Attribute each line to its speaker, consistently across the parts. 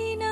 Speaker 1: You know.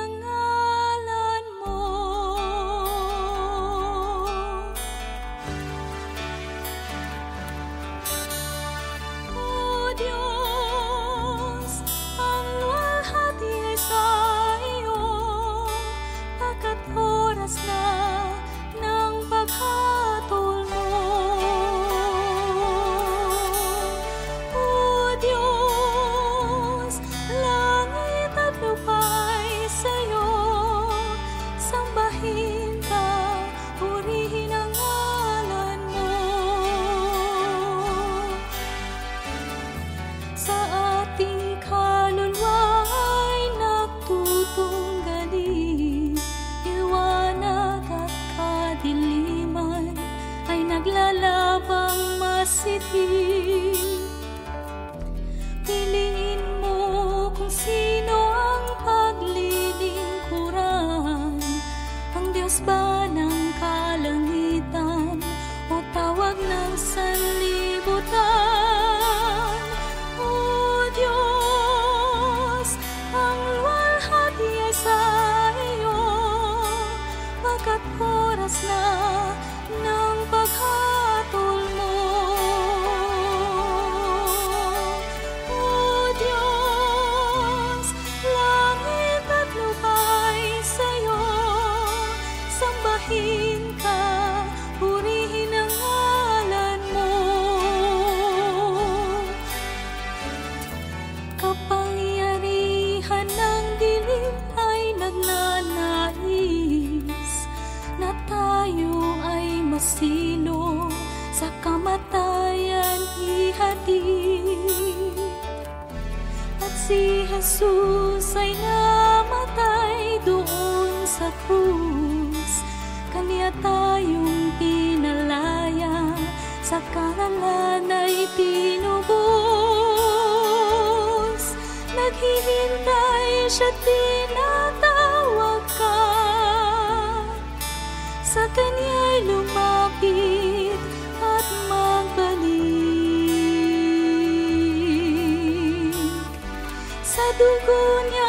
Speaker 1: Piliin mo kung sino ang paglilingkuran Ang Diyos ba ng kalangitan o tawag ng sanlibutan? Sa kamatayan ihatid. At si Jesus ay namatay doon sa krus. Kanya tayong pinalaya Sa karalan ay tinubos. Naghihintay siya tinatawag Tunggu, ny